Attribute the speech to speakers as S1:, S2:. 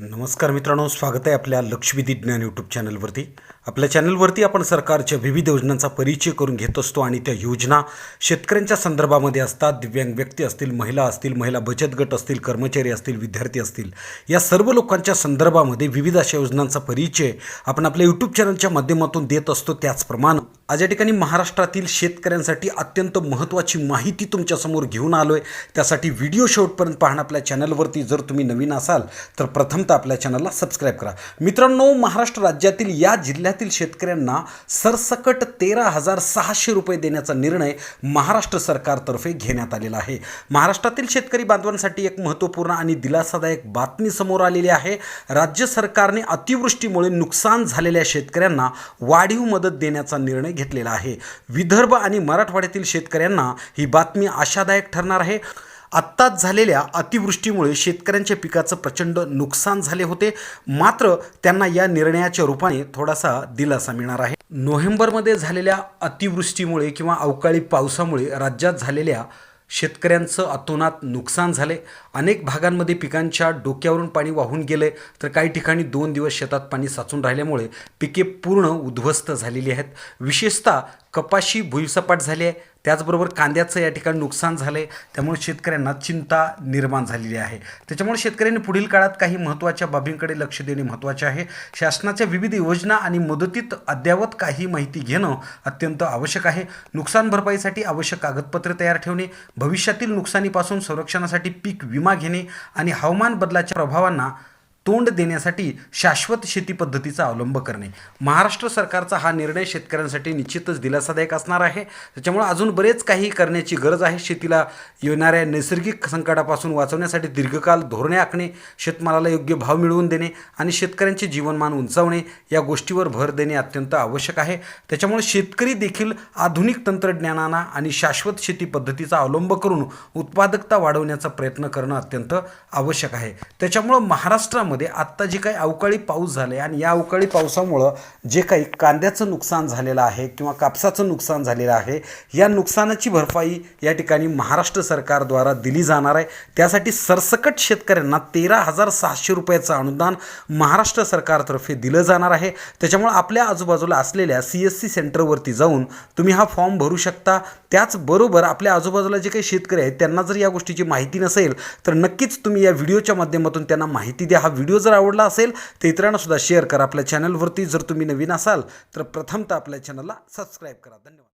S1: नमस्कार मित्रांनो स्वागत आहे आपल्या लक्षवेधी ज्ञान यूट्यूब चॅनलवरती. आपल्या चॅनलवरती आपण सरकारच्या विविध योजनांचा परिचय करून घेत असतो आणि त्या योजना शेतकऱ्यांच्या संदर्भामध्ये असतात. दिव्यांग व्यक्ती असतील महिला असतील महिला बचत गट असतील कर्मचारी असतील विद्यार्थी असतील. या सर्व लोकांच्या संदर्भामध्ये विविध अशा योजनांचा परिचय आपण आपल्या यूट्यूब चॅनलच्या माध्यमातून देत असतो. त्याचप्रमाणे आज या ठिकाणी महाराष्ट्रातील शेतकऱ्यांसाठी अत्यंत महत्त्वाची माहिती तुमच्यासमोर घेऊन आलो आहे त्यासाठी व्हिडिओ शेवटपर्यंत पाहणं आपल्या चॅनलवरती जर तुम्ही नवीन असाल तर प्रथमतः आपल्या चॅनलला सबस्क्राईब करा. मित्रांनो महाराष्ट्र राज्यातील या जिल्ह्यातील शेतकऱ्यांना सरसकट तेरा हजार सहाशे रुपये देण्याचा निर्णय महाराष्ट्र सरकारतर्फे घेण्यात आलेला आहे. महाराष्ट्रातील शेतकरी बांधवांसाठी एक महत्त्वपूर्ण आणि दिलासादायक बातमी समोर आलेली आहे. राज्य सरकारने अतिवृष्टीमुळे नुकसान झालेल्या शेतकऱ्यांना वाढीव मदत देण्याचा निर्णय घेतलेला आहे. विदर्भ आणि मराठवाड्यातील शेतकऱ्यांना ही बातमी आशादायक ठरणार आहे. आत्ताच झालेल्या अतिवृष्टीमुळे शेतकऱ्यांच्या पिकाचं प्रचंड नुकसान झाले होते. मात्र त्यांना या निर्णयाच्या रूपाने थोडासा दिलासा मिळणार आहे. नोव्हेंबरमध्ये झालेल्या अतिवृष्टीमुळे किंवा अवकाळी पावसामुळे राज्यात झालेल्या शेतकऱ्यांचं अतोनात नुकसान झाले. अनेक भागांमध्ये पिकांच्या डोक्यावरून पाणी वाहून गेले. तर काही ठिकाणी दोन दिवस शेतात पाणी साचून राहिल्यामुळे पिके पूर्ण उद्ध्वस्त झालेली आहेत. विशेषतः कपाशी भुईसपाट झाली आहे. त्याचबरोबर कांद्याचं या ठिकाणी नुकसान झालं आहे त्यामुळे शेतकऱ्यांना चिंता निर्माण झालेली आहे. त्याच्यामुळे शेतकऱ्यांनी पुढील काळात काही महत्त्वाच्या बाबींकडे लक्ष देणे महत्त्वाचे आहे. शासनाच्या विविध योजना आणि मदतीत अद्ययावत काही माहिती घेणं अत्यंत आवश्यक आहे. नुकसान भरपाईसाठी आवश्यक कागदपत्रे तयार ठेवणे भविष्यातील नुकसानीपासून संरक्षणासाठी पीक विमा घेणे आणि हवामान बदलाच्या प्रभावांना तोंड देण्यासाठी शाश्वत शेती पद्धतीचा अवलंब करणे. महाराष्ट्र सरकारचा हा निर्णय शेतकऱ्यांसाठी निश्चितच दिलासादायक असणार आहे. त्याच्यामुळे अजून बरेच काही करण्याची गरज आहे. शेतीला येणाऱ्या नैसर्गिक संकटापासून वाचवण्यासाठी दीर्घकाल धोरणे आखणे शेतमालाला योग्य भाव मिळवून देणे आणि शेतकऱ्यांचे जीवनमान उंचावणे या गोष्टीवर भर देणे अत्यंत आवश्यक आहे. त्याच्यामुळे शेतकरी देखील आधुनिक तंत्रज्ञानाना आणि शाश्वत शेती पद्धतीचा अवलंब करून उत्पादकता वाढवण्याचा प्रयत्न करणं अत्यंत आवश्यक आहे. त्याच्यामुळं महाराष्ट्रामध्ये मध्ये आत्ता जे काही अवकाळी पाऊस झाले आणि या अवकाळी पावसामुळं जे काही कांद्याचं नुकसान झालेलं आहे किंवा कापसाचं नुकसान झालेलं आहे या नुकसानाची भरपाई या ठिकाणी महाराष्ट्र सरकारद्वारा दिली जाणार आहे. त्यासाठी सरसकट शेतकऱ्यांना तेरा हजार सहाशे रुपयाचं अनुदान महाराष्ट्र सरकारतर्फे दिलं जाणार आहे. त्याच्यामुळे आपल्या आजूबाजूला असलेल्या सी एस सी सेंटरवरती जाऊन तुम्ही हा फॉर्म भरू शकता. त्याचबरोबर आपल्या आजूबाजूला जे काही शेतकरी आहेत त्यांना जर या गोष्टीची माहिती नसेल तर नक्कीच तुम्ही या व्हिडिओच्या माध्यमातून त्यांना माहिती द्या. हा व्हिडिओ जर आवडला असेल तर इतरांनासुद्धा शेअर करा. आपल्या चॅनलवरती जर तुम्ही नवीन असाल तर प्रथमतः आपल्या चॅनलला सबस्क्राईब करा. धन्यवाद.